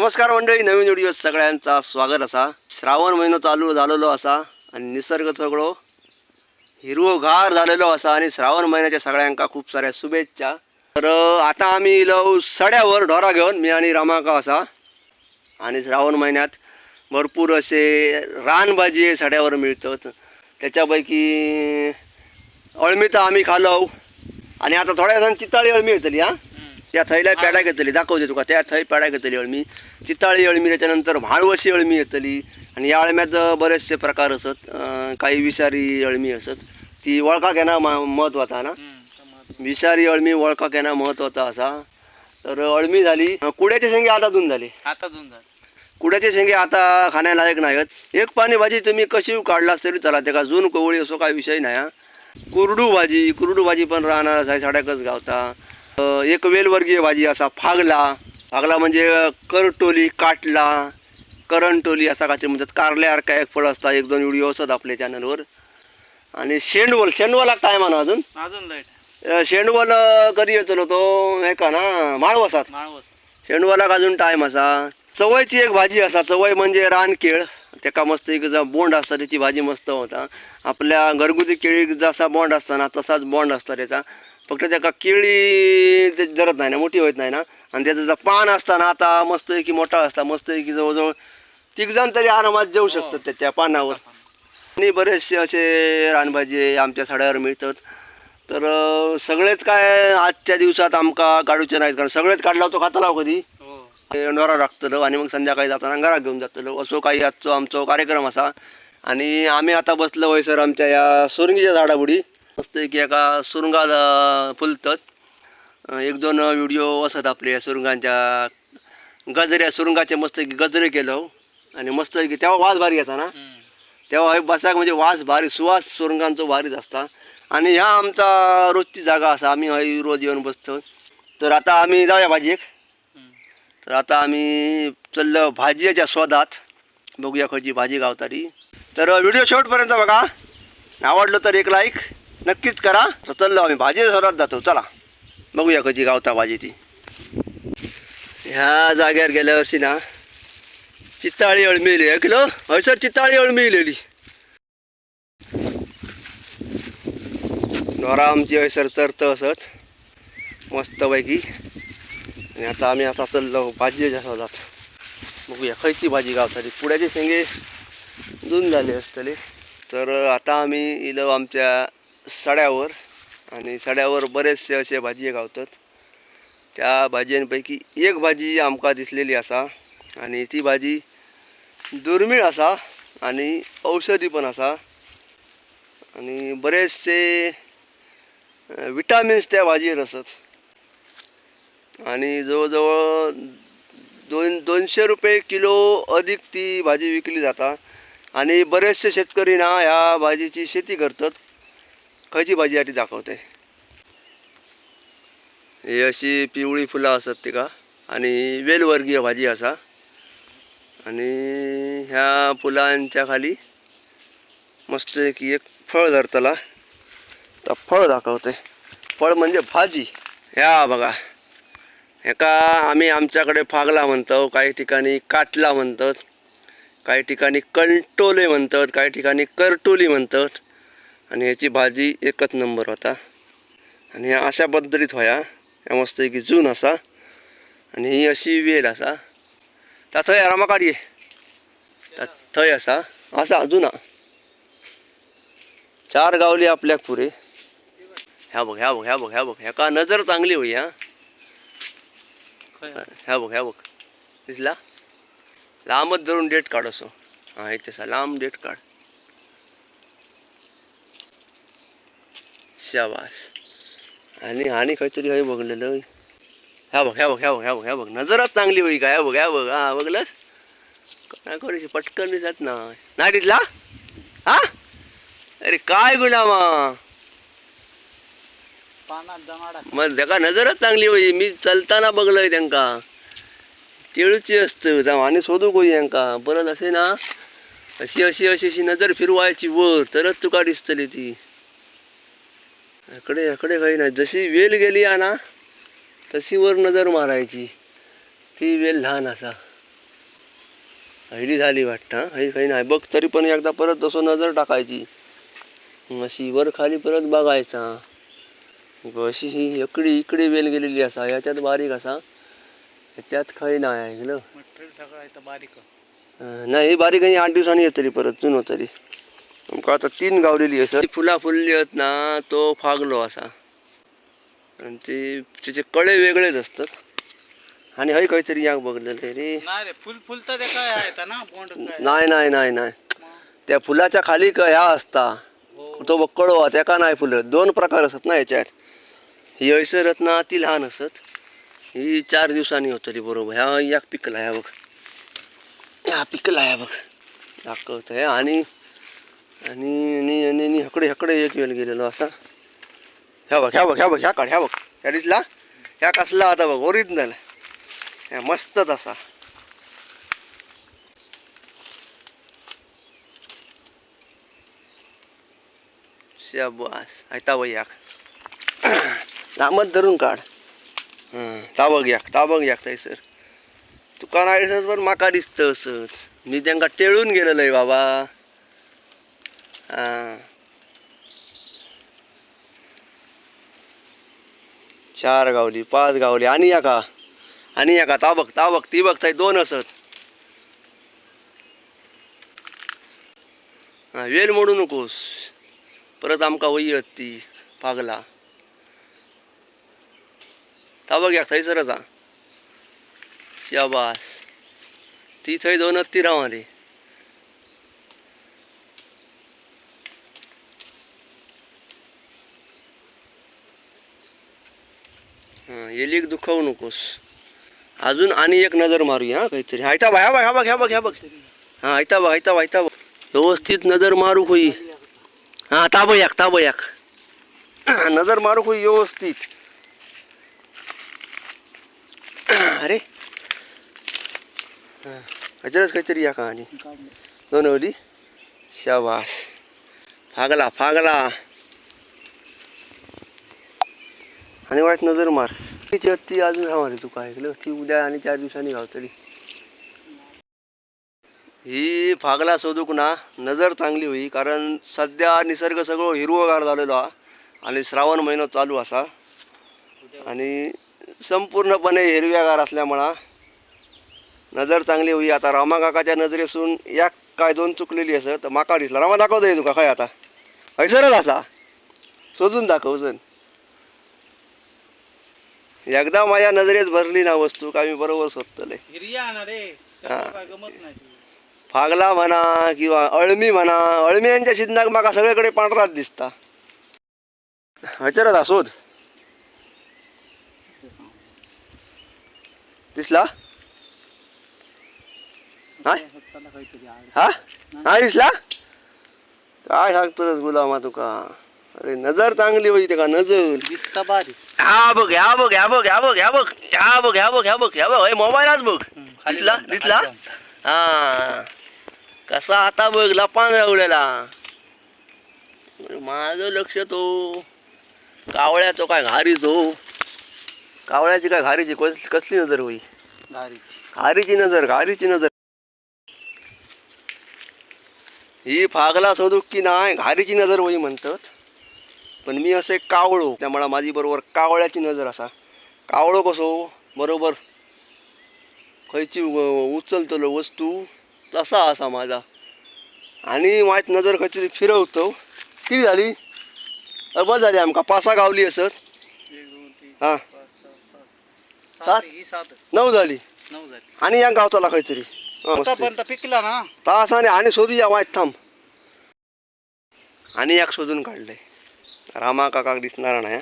नमस्कार मंडळी नवीन व्हिडिओ सगळ्यांचा स्वागत असा. श्रावण महिनो चालू झालेलो असा आणि निसर्ग सगळो हिरवोगार झालेलो असा आणि श्रावण महिन्याच्या सगळ्यांका खूप साऱ्या शुभेच्छा. तर आता आम्ही इलो सड्यावर ढोरा घेऊन मी आणि रामाका असा. आणि श्रावण महिन्यात भरपूर असे रानभाजी सड्यावर मिळतात. त्याच्यापैकी अळमी तर आम्ही खालो आणि आता थोड्या दिवसांनी चिताळी अळमी येतली हां. त्या थैला पेड्या घेतली दाखवते तुका. त्या थंय पेड्या घेतली अळमी चिताळी अळमी त्याच्यानंतर म्हाळवशी अळमी येतली. आणि या अळम्यात बरेचसे प्रकार असत. काही विषारी अळमी असत. ती वळखा घेणं महत्त्वाचा ना? विषारी अळमी वळखा घेणं महत्त्वाचा असा. तर अळमी झाली. कुड्याचे शेंगे आता धुवून झाले. आता दोन झालं. कुड्याचे शेंगे आता खाण्यालायक नाहीत. एक पाणी भाजी तुम्ही कशी काढलास तरी चला. त्याका जून कवळी असो काय विषय नाही हा. कुरडू भाजी कुरडू भाजी पण राहणार आहे साड्याकच गावता. एक वेलवर्गीय भाजी असा फागला. फागला म्हणजे करटोली काटला. करंटोली असा काहीतरी म्हणतात. कारल्यासारखा एक फळ असतात एक दोन व्हिडिओ असतात आपल्या चॅनलवर आणि शेंडवल. शेंडवला काय म्हणा अजून? अजून लाइट शेंडवल कधी येतो तो हे का ना? माळवसात. माळवस. शेंडवाला अजून टाईम असा. चवयची एक भाजी असा. चवय म्हणजे रानकेळ. त्याका मस्त एक जा बोंड असता त्याची भाजी मस्त होता. आपल्या घरगुती केळी जसा बॉन्ड असता ना तसाच बॉन्ड असता त्याचा. फक्त त्याका केळी ते जरत नाही ना मोठी होत नाही ना. आणि त्याचं जर पान असता ना आता मस्त की मोठा असता मस्त की जवळजवळ तिघजण तरी आरामात जेऊ शकतात त्या- त्या पानावर. आणि बरेचसे असे रानभाजी आमच्या साड्यावर मिळतात. तर सगळेच काय आजच्या दिवसात आमका काढूचे नाहीत कारण सगळेच काढला तो खाताला कधी? हो. नोरा राखतलो आणि मग संध्याकाळी जाताना घरात घेऊन जातलो. असो काही आजचो आमचो कार्यक्रम असा. आणि आम्ही आता बसलो वय सर आमच्या या सुरंगीच्या झाडाबुडी मस्त की एका सुरुंगात अं, फुलतात एक दोन व्हिडिओ असत आपले सुरुंगांच्या गजऱ्या सुरुंगाचे मस्त की गजरे केलो आणि मस्त की तेव्हा वास भारी येता ना. तेव्हा हे बसाक म्हणजे वास भारी सुवास सुरंगांचो भारीच असता. आणि ह्या आमचा रोजची जागा असा आम्ही हय रोज येऊन बसतो. तर आता आम्ही जाऊया भाजी एक. तर आता आम्ही चाललो भाजीच्या शोधात. बघूया खयची भाजी गावतारी. तर व्हिडिओ शेवटपर्यंत बघा. आवडलं तर एक लाईक नक्कीच करा. तर चाललो आम्ही. भाजी सरात जातो. चला. बघूया कधी गावता भाजी ती. ह्या जाग्यावर गेल्या वर्षी ना चित्ताळी अळमिली. ऐकलं हय सर चित्ताळी अळमिलेली. नोरा आमची हयसर चरत असत मस्तपैकी. आणि आता आम्ही आता चाललो भाजी जात बघूया खयची भाजी गावताली पुड्याचे शेंगे दोन झाले असतले. तर आता आम्ही इलो आमच्या सड्यावर आणि सड्यावर बरेचसे असे भाजी गावतात. त्या भाजयांपैकी एक भाजी आमकां दिसलेली असा आणि ती भाजी दुर्मिळ असा आणि औषधी पण असा. आणि बरेचसे विटामिन्स त्या भाजयेर असत. आणि जवळजवळ दोन दोनशे रुपये किलो अधिक ती भाजी विकली जाता. आणि बरेचसे शेतकरी ना ह्या भाजीची शेती करतात. खयची भाजी आधी दाखवते. ही अशी पिवळी फुलं असतात तिका आणि वेलवर्गीय भाजी असा. आणि ह्या फुलांच्या खाली मस्त की एक फळ धरतला तर फळ दाखवते. फळ म्हणजे भाजी. ह्या बघा. एका आम्ही आमच्याकडे फागला म्हणतो काही ठिकाणी काटला म्हणतात काही ठिकाणी कंटोले म्हणतात काही ठिकाणी करटोली म्हणतात. आणि ह्याची भाजी एकच नंबर होता. आणि ह्या अशा पद्धतीत होया. ह्या मस्त की जून असा. आणि ही अशी वेल असा. त्या थंय आरामा काढये त्या थंय असा. असा जुना चार गावली आपल्याक पुरे. ह्या बघ ह्या बघ ह्या बघ ह्या बघ. ह्या का नजर चांगली होई हा. ह्या बघ ह्या बघ. दिसला? लांबच धरून डेट काढ असो. हा एक तसा लांब डेट काढ. शाबास. आणि आणि काहीतरी हय बघलेलं ह्या बघ ह्या बघ ह्या बघ ह्या बघ ह्या बघ. नजरच चांगली होई का ह्या बघ ह्या बघ. हा बघलंस? काय करू पटकन दिसत ना नाही दिसला? हा? अरे काय गुलामा मग जगा नजरच चांगली होई. मी चलताना बघलंय त्यांका. केळूची असतं जाऊ आणि शोधू कोई यांका. परत असे ना अशी अशी अशी अशी नजर फिरवायची वर. तरच तुका दिसतली ती. इकडे इकडे काही नाही. जशी वेल गेली हा ना तशी वर नजर मारायची. ती वेल लहान असा. हळदी झाली वाटतं हळदी काही नाही. बघ तरी पण एकदा परत तसं नजर टाकायची. अशी वर खाली परत बघायचा. अशी ही इकडे इकडे वेल गेलेली असा. याच्यात बारीक असा. ह्याच्यात काही नाही ऐकलं बारीक. नाही बारीक आणि आठ दिवसांनी येत तरी परत. जुनो तरी तुमकां आतां तीन गावलेली आसा ती फुलां फुल्ली येत ना तो फागलो आसा. आनी ती तिचे कळे वेगळेच आसतात आनी हय खंय तरी यांक बघलेले रे. नाय नाय नाय नाय त्या फुलाच्या खाली ह्या आसता तो कळवा तेका नाय फुल. दोन प्रकार आसत ना ह्याच्यात ही हयसर रत्ना ती लहान आसत ही चार दिवसांनी होतली बरोबर. ह्या याक पिकला ह्या बघ. ह्या पिकला ह्या बघ. दाखवत आणि आणि आणि हकडे हकडे एक वेळ गेलेलो असा. ह्या बघ ह्या बघ ह्या बघ ह्या काढ ह्या बघ. ह्या दिसला? ह्या कसला आता बघ ओरिजिनल ह्या मस्तच असा. शाबास. आयता बघ याक लांबच धरून काढ. ताबग याक ताबग याक सर. तुका नाही पण माका दिसतं असंच. मी त्यांका टेळून गेलेलो आहे बाबा. चार गावली पाच गावली. आणि या का? आणि या का? ताबक ताबक ती बघ थंय दोन असत. वेल मोडू नकोस. परत आमका वयत ती पागला. ताबक या थंयसरच हा शाबास. ती थंय दोनच ती राव रे हां दुखावू नकोस. अजून आणि एक नजर मारूया हा काहीतरी. हायता बघ ह्या बघ ह्या बघ ह्या बघ ह्या बघ. हां ऐता बघ ऐता ऐता बघ. व्यवस्थित नजर मारू होई. हां ताब याक ताब याक नजर मारू होई व्यवस्थित. अरे. हां हजरच काहीतरी या का आणि दोन शाबास. फागला फागला. आणि वाईट नजर मार. तिची ती अजून हा मारे तू काय ऐकलं? ती उद्या आणि चार दिवसांनी गावतली ही फागला सोदूक ना नजर चांगली होई कारण सध्या निसर्ग सगळं हिरवगार झालेलो हा आणि श्रावण महिनो चालू असा. आणि संपूर्णपणे हिरव्यागार असल्यामुळं नजर चांगली होई. आता रामा काकाच्या नजरेसून या काय दोन चुकलेली असं तर माका दिसला. रामा दाखवतोय तुका काय आता? हैसरच असा. शोधून दाखव जण एकदा माझ्या नजरेत भरली ना वस्तू का मी बरोबर सोपतले फागला म्हणा किंवा अळमी म्हणा अळमी यांच्या शिंदाक माका सगळीकडे पांढरात दिसता. विचारत आसोद दिसला? हा? नाही दिसला? काय सांगतलच गुलामा तुका? अरे नजर चांगली होई का नजर? दिसता ह्या बघ ह्या बघ ह्या बघ ह्या बघ ह्या बघ ह्या बघ ह्या बघ ह्या बघ ह्या बघ. मोबाईलच बघ. खाली दिसला? दिसला? खाली. हा. कसा आता बघ लपान रावलेला माझं लक्ष तो कावळ्याचो काय घारीचो कावळ्याची काय घारीची? कस- कसली नजर होई? घारीची. नजर घारीची नजर. ही फागला सोदूक की नाही घारीची नजर होई म्हणतात. पण मी असे कावळो त्यामुळे माझी बरोबर कावळ्याची नजर असा. कावळो कसो बरोबर? खयची उचलतलो वस्तू तसा असा माझा. आणि माहीत नजर खयची फिरवतो. किती झाली? बस झाली आमका. पासा गावली असत हा. सात? ही नऊ झाली. आणि या गावताला खयतरी. आतापर्यंत पिकला ना? तास आणि आणि शोधूया वाईट थांब. आणि एक शोधून काढलंय. रामा काकाक दिसणार नाही.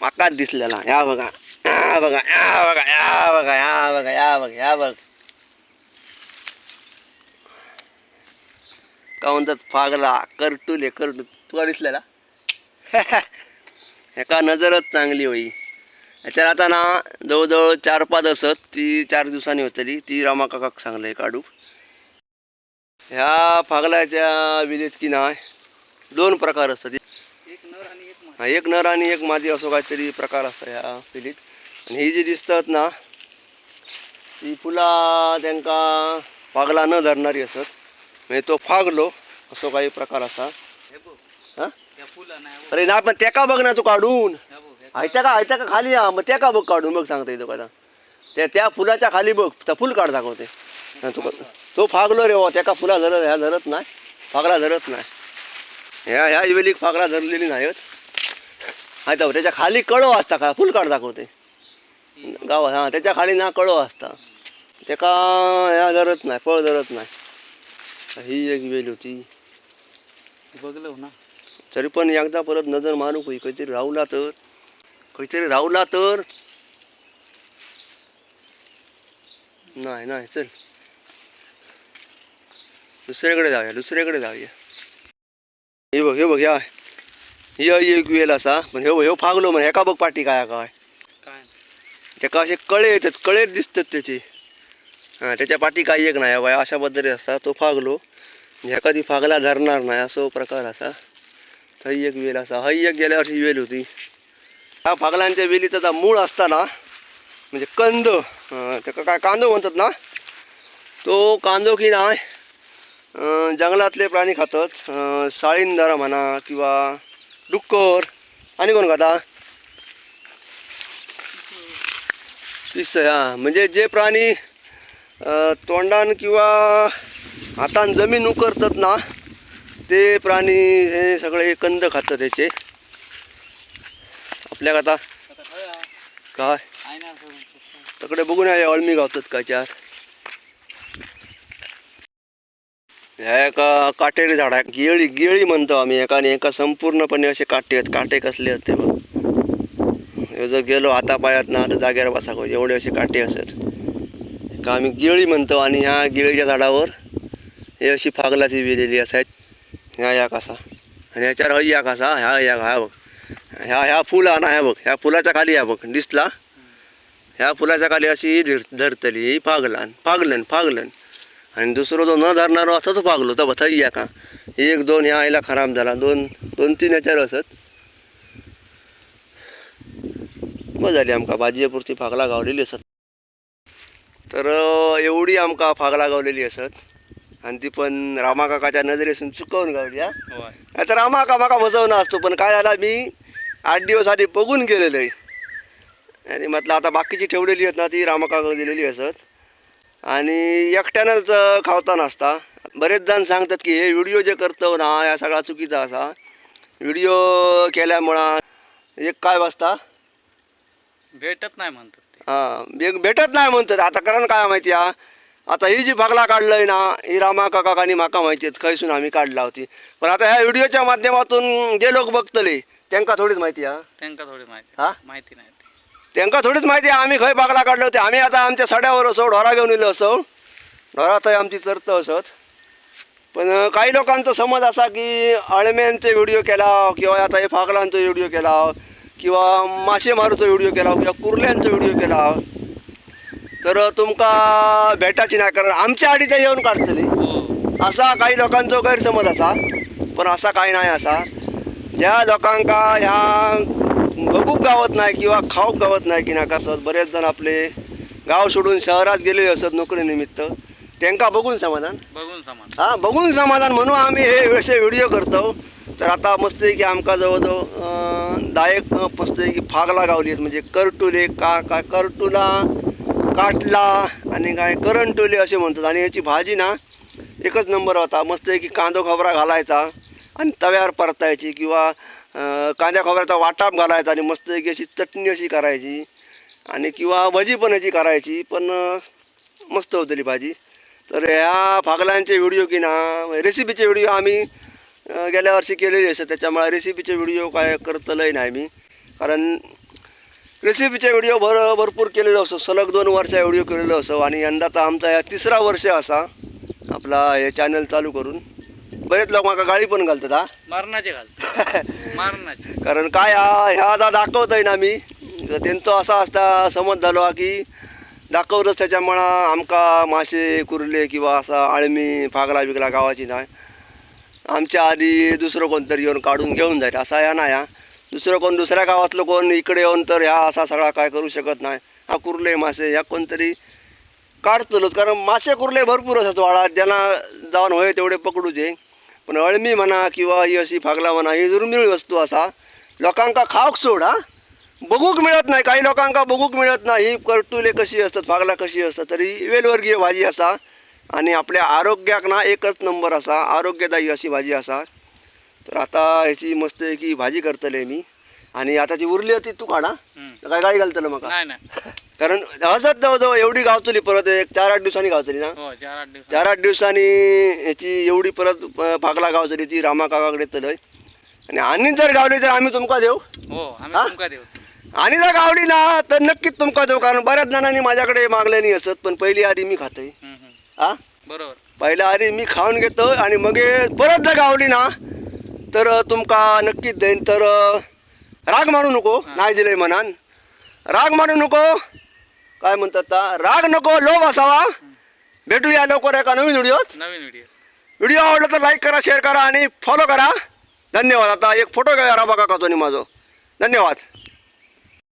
माकाच दिसलेला. या बघा. या बघा. या बघा. या बघा. या बघा. या बघा. या बघ. का म्हणतात फागला. करटुले करटू तुला दिसलेला? एका नजरच चांगली होई. याच्यात आता ना जवळजवळ चार पाच असत ती चार दिवसांनी होतली. ती रामा काकाक सांगले काढू. ह्या फागलाच्या विलेत की नाही दोन प्रकार असतात. एक नर आणि एक मादी. हा, एक नर आणि एक मादी असो काहीतरी प्रकार असतात ह्या पिलीत आणि ही जी दिसतात ना ती फुला त्यांका फागला न धरणारी असत. म्हणजे तो फागलो असो काही प्रकार असा. हे हा? हो. अरे ना पण त्याका बघ ना तू काढून? हे हे आयत्या का आयत्या का खाली? या मग त्या का बघ काढून? बघ सांगता येतो का त्या त्या फुलाच्या खाली बघ त्या फुल काढ दाखवते. हा, तू तो फागलो रे वा त्याका फुला धरत ह्या धरत नाही. फागला धरत नाही. ह्या ह्या वेळी फागला धरलेली नाहीत. आता त्याच्याखाली कळो असता का? फुल काढ दाखवते. गावात हां त्याच्याखाली ना कळो असता. त्याका ह्या धरत नाही फळ धरत नाही. ही एक वेल होती. बघलो ना. तरी पण एकदा परत नजर मारू काही काहीतरी राहुला तर. काहीतरी राहुला तर. नाही नाही चल. दुसऱ्याकडे जाऊया दुसऱ्याकडे जाऊया. हे बघ हे बघ या ही एक वेल असा. पण ह्यो ह्यो फागलो म्हणे. एका बघ पाठी काय काय? काय? त्याका असे कळे येतात कळे दिसतात त्याचे. हां त्याच्या पाठी काही एक नाही बाय अशा पद्धती असता तो फागलो. ह्या कधी फागला धरणार नाही असो प्रकार असा. थंय एक वेल असा. हय एक गेल्या वर्षी वेल होती. ह्या फागलांच्या वेलीचा मूळ असताना म्हणजे कंद त्याका काय कांदो म्हणतात ना? तो कांदो की नाही जंगलातले प्राणी खातात साळींदारा म्हणा किंवा डुक्कर. आणि कोण खाता? पिस हा. म्हणजे जे प्राणी तोंडान किंवा हातान जमीन उकरतात ना ते प्राणी हे सगळे कंद खातात त्याचे आपल्या आता काय? आहे. तकडे बघून या अळमी गावतात काय चार. ह्या एका काटेरी आहे गिळी गिळी म्हणतो आम्ही एका आणि एका संपूर्णपणे असे काटे आहेत. काटे कसले आहेत ते बघ जर गेलो हातापायात ना तर जाग्यावर बसावं एवढे असे काटे असत का आम्ही गिळी म्हणतो आणि ह्या गिळीच्या झाडावर हे अशी फागलाची विलेली असायत ह्या या कसा. आणि ह्याच्यावर हय या कसा. ह्या या ह्या बघ. ह्या ह्या फुल ना ह्या बघ. ह्या फुलाच्या खाली ह्या बघ. दिसला? ह्या फुलाच्या खाली अशी धर धरतली फागलान फागलन फागलन. आणि दुसरं जो न धरणारो असता तो फागलो तर थंय या का? एक दोन ह्या आईला खराब झाला. दोन दोन तीन ह्याच्यावर असत. मग झाली आमका. भाजयेपुरती फागला गावलेली असत. तर एवढी आमका फागला गावलेली असत. आणि ती पण रामा काकाच्या नजरेसून चुकवून गावली हा. नाही तर रामा का माका बसवणं असतो पण काय झाला मी आठ दिवस आधी बघून गेलेलो आहे आणि म्हटलं आता बाकीची ठेवलेली आहेत ना ती रामाकाकडे दिलेली असत. आणि एकट्यानंच खावता नसता बरेच जण सांगतात की हे व्हिडिओ जे करतो ना या सगळा चुकीचा असा. व्हिडिओ केल्यामुळं एक काय वाजता भेटत नाही म्हणतात हां एक भेटत नाही म्हणतात. आता कारण काय माहिती हा आता ही जी फागला काढलंय ना ही रामा काकाकानी माका माहिती आहेत. खयसून आम्ही काढला होती. पण आता ह्या व्हिडिओच्या माध्यमातून जे लोक बघतले त्यांका थोडीच माहिती हा त्यांका थोडी माहिती. हा? माहिती नाही. ते. त्यांका थोडीच माहिती आहे आम्ही खंय फागला काढले होते. आम्ही आता आमच्या सड्यावर असो ढोरा घेऊन येलो असो. ढोरातही आमची चरत असत. पण काही लोकांचा समज असा की अळम्यांचे व्हिडिओ केला किंवा आता हे फागलांचो व्हिडिओ केला किंवा मासे मारूचो व्हिडिओ केला किंवा कुर्ल्यांचो व्हिडिओ केला तर तुमका भेटायची नाही कारण आमच्या आडीच्या येऊन काढतली. हो. असा काही लोकांचा गैरसमज असा पण असा काही नाही असा. ज्या लोकांका ह्या बघूक गावत नाही किंवा खाऊक गावत नाही की नाका असत बरेच जण आपले गाव सोडून शहरात गेलेले असत नोकरीनिमित्त. त्यांका बघून समाधान? बघून समान हा बघून समाधान म्हणून आम्ही हे असे व्हिडिओ करतो. तर आता मस्त की आमका जवळजवळ एक मस्त की फागला गावली आहेत. म्हणजे करटुले का काय करटुला काटला आणि काय करंटुले असे म्हणतात. आणि याची भाजी ना एकच नंबर होता. मस्त की कांदो खोबरा घालायचा. आणि तव्यावर परतायची किंवा कांद्या खोबऱ्याचा वाटाप घालायचा आणि मस्त एक अशी चटणी अशी करायची आणि किंवा भजी पण याची करायची पण मस्त होतली भाजी. तर ह्या फागलांचे व्हिडिओ की ना रेसिपीचे व्हिडिओ आम्ही गेल्या वर्षी केलेले असतात त्याच्यामुळे रेसिपीचे व्हिडिओ काय करतलंही नाही मी कारण रेसिपीचे व्हिडिओ भर भरपूर केलेलो असो सलग दोन वर्ष व्हिडिओ केलेलो असो आणि यंदाचा आमचा या तिसरा वर्ष असा आपला हे चॅनल चालू करून. बरेच लोक माका गाळी पण घालतात हा? मारणाचे घालतो मारणाचे. कारण काय हा ह्या आता दाखवतोय ना मी. तर त्यांचं असा असता समज झालो हा की दाखवलंच त्याच्यामुळं आमका मासे कुर्ले किंवा असा आळमी फागला बिगला गावाची नाही आमच्या आधी दुसरं कोणतरी येऊन काढून घेऊन जाईल असा या नाही हा दुसरं कोण दुसऱ्या गावातलं कोण इकडे येऊन तर ह्या असा सगळा काय करू शकत नाही. हा कुर्ले मासे ह्या कोणतरी काढतलो कारण मासे कुर्ले भरपूर असतात वाळात ज्यांना जाऊन होय तेवढे पकडूचे. पण अळमी म्हणा किंवा ही अशी फागला म्हणा ही दुर्मिळ वस्तू असा लोकांका खाऊक सोड हा. बघूक मिळत नाही काही लोकांका बघूक मिळत नाही. ही करटुले कशी असतात फागला कशी असतात तरी वेलवर्गीय भाजी असा. आणि आपल्या आरोग्याक ना एकच नंबर असा आरोग्यदायी अशी भाजी असा. तर आता ह्याची मस्त की भाजी करतले मी. आणि आता ती उरली होती तू काढा. काय काय घालतलं मग? कारण हसत जवळजवळ एवढी गावतली परत एक चार आठ दिवसांनी गावतली ना? हो चार आठ दिवस चार आठ दिवसांनी ह्याची एवढी परत प- फागला गावतली ती रामा काकाकडे तलय आणि आणि जर गावली तर आम्ही तुमका देऊ. हो आम्ही? तुमका देऊ. आणि जर गावली ना तर नक्कीच तुमका देऊ कारण बऱ्याच जणांनी माझ्याकडे मागल्यानी असत पण पहिली आधी मी खातोय. हम्म, हम्म. हा? बरोबर. पहिल्या आधी मी खाऊन घेतो आणि मग हे परत जर गावली ना तर तुमका नक्कीच देईन. तर राग मारू नको नाही दिले मनान. राग मारू नको काय म्हणतात ता? राग नको लोभ असावा. भेटूया लवकर एका नवीन व्हिडिओत. नवीन व्हिडिओ. व्हिडिओ आवडला तर लाईक करा शेअर करा आणि फॉलो करा. धन्यवाद. आता एक फोटो घ्या राबा काका माझं. धन्यवाद.